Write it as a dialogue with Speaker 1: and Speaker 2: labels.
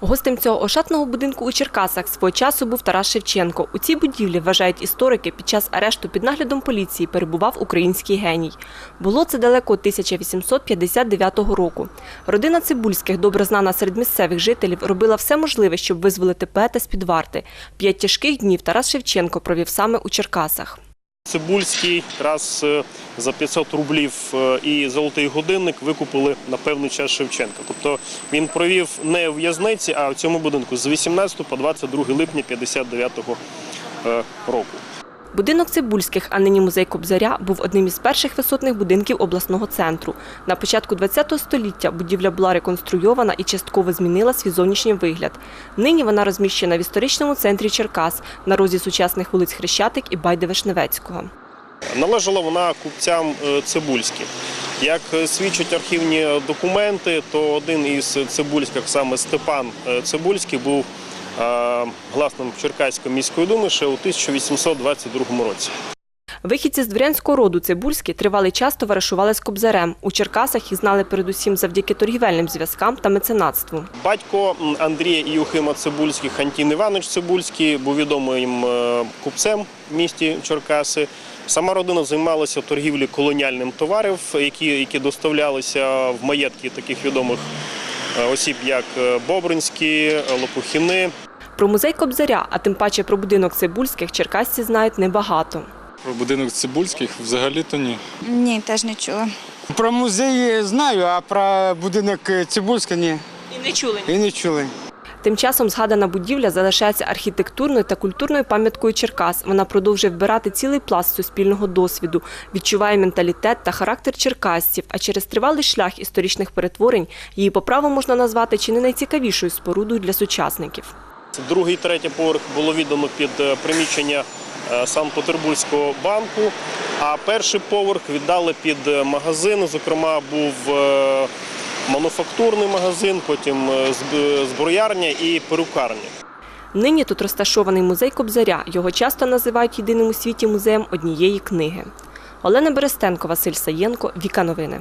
Speaker 1: Гостем цього ошатного будинку у Черкасах свого часу був Тарас Шевченко. У цій будівлі, вважають історики, під час арешту під наглядом поліції перебував український геній. Було це далеко 1859 року. Родина Цибульських, добре знана серед місцевих жителів, робила все можливе, щоб визволити поета з-під варти. П'ять тяжких днів Тарас Шевченко провів саме у Черкасах.
Speaker 2: Цибульський раз е, за 500 рублів е, і золотий годинник викупили на певний час Шевченка. Тобто він провів не в в'язниці, а в цьому будинку з 18 по 22 липня 59 року.
Speaker 1: Будинок Цибульських, а нині музей Кобзаря, був одним із перших висотних будинків обласного центру. На початку ХХ століття будівля була реконструйована і частково змінила свій зовнішній вигляд. Нині вона розміщена в історичному центрі Черкас на розі сучасних вулиць Хрещатик і Байде-Вишневецького.
Speaker 2: Належала вона купцям е, Цибульських. Як е, свідчать архівні документи, то один із Цибульських, саме Степан е, Цибульський, був гласним Черкаської міської думи ще у 1822 році.
Speaker 1: Вихідці з дворянського роду Цибульські тривалий час товаришували з Кобзарем. У Черкасах їх знали передусім завдяки торгівельним зв'язкам та меценатству.
Speaker 2: Батько Андрія і Юхима Цибульських, Антін Іванович Цибульський, був відомим е, купцем в місті Черкаси. Сама родина займалася торгівлею колоніальним товарів, які, які доставлялися в маєтки таких відомих е, осіб, як е, Бобринські, Лопухіни.
Speaker 1: Про музей Кобзаря, а тим паче про будинок Цибульських, черкасці знають небагато.
Speaker 3: Про будинок Цибульських взагалі-то ні.
Speaker 4: Ні, теж не чула.
Speaker 5: Про музей знаю, а про будинок Цибульська ні.
Speaker 1: І не чули.
Speaker 5: І не чули.
Speaker 1: Тим часом згадана будівля залишається архітектурною та культурною пам'яткою Черкас. Вона продовжує вбирати цілий пласт суспільного досвіду, відчуває менталітет та характер черкасців. А через тривалий шлях історичних перетворень її по праву можна назвати чи не найцікавішою спорудою для сучасників.
Speaker 2: Другий, третій поверх було віддано під е, приміщення е, Санкт-Петербурзького банку, а перший поверх віддали під е, магазин. Зокрема, був мануфактурний магазин, потім зброярня і перукарня.
Speaker 1: Нині тут розташований музей Кобзаря. Його часто називають єдиним у світі музеєм однієї книги. Олена Берестенко, Василь Саєнко, Віка Новини.